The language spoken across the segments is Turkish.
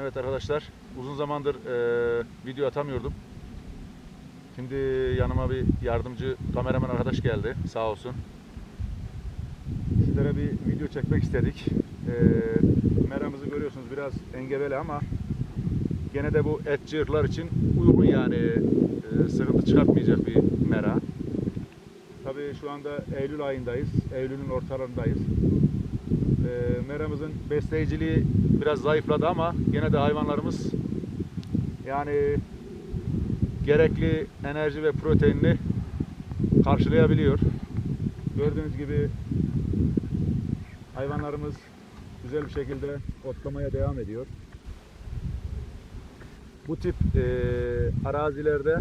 Evet arkadaşlar uzun zamandır e, video atamıyordum. Şimdi yanıma bir yardımcı kameraman arkadaş geldi sağ olsun. Sizlere bir video çekmek istedik. E, meramızı görüyorsunuz biraz engebeli ama gene de bu et cırklar için uygun yani e, sıkıntı çıkartmayacak bir mera. Tabii şu anda Eylül ayındayız. Eylül'ün ortalarındayız. E, meramızın besleyiciliği biraz zayıfladı ama gene de hayvanlarımız yani gerekli enerji ve proteinini karşılayabiliyor. Gördüğünüz gibi hayvanlarımız güzel bir şekilde otlamaya devam ediyor. Bu tip e, arazilerde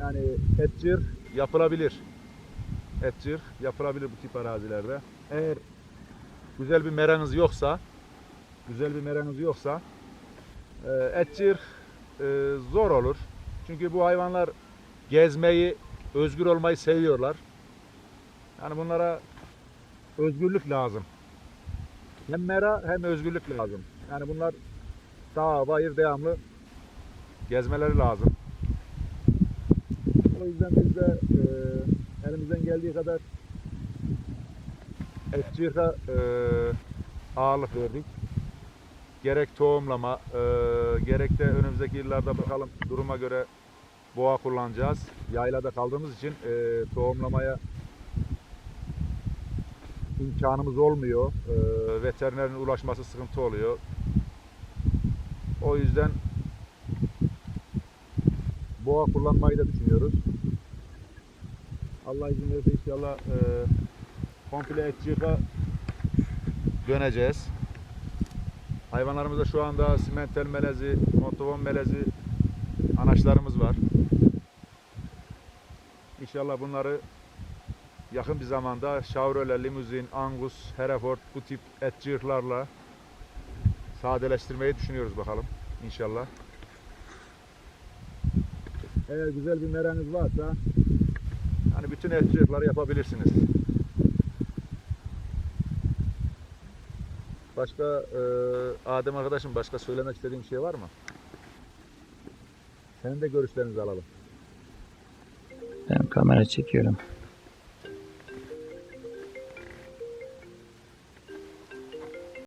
yani etçir yapılabilir. Etçir yapılabilir bu tip arazilerde. Eğer güzel bir meranız yoksa güzel bir meranız yoksa e, etçir e, zor olur. Çünkü bu hayvanlar gezmeyi, özgür olmayı seviyorlar. Yani bunlara özgürlük lazım. Hem mera hem özgürlük lazım. Yani bunlar dağ, bayır devamlı gezmeleri lazım. O yüzden biz de e, elimizden geldiği kadar etçiğe e, ağırlık verdik. Gerek tohumlama, e, gerek de önümüzdeki yıllarda bakalım duruma göre boğa kullanacağız. Yaylada kaldığımız için e, tohumlamaya imkanımız olmuyor. E, veterinerin ulaşması sıkıntı oluyor. O yüzden boğa kullanmayı da düşünüyoruz. Allah izin verirse inşallah e, komple etçiğe döneceğiz. Hayvanlarımızda şu anda simentel melezi, motovon melezi anaçlarımız var. İnşallah bunları yakın bir zamanda Chevrolet, limuzin, Angus, Hereford bu tip etçiğirlerle sadeleştirmeyi düşünüyoruz bakalım inşallah. Eğer güzel bir meranız varsa hani bütün etçiğirleri yapabilirsiniz. Başka e, Adem arkadaşım başka söylemek istediğin şey var mı? Senin de görüşlerinizi alalım. Ben kamera çekiyorum.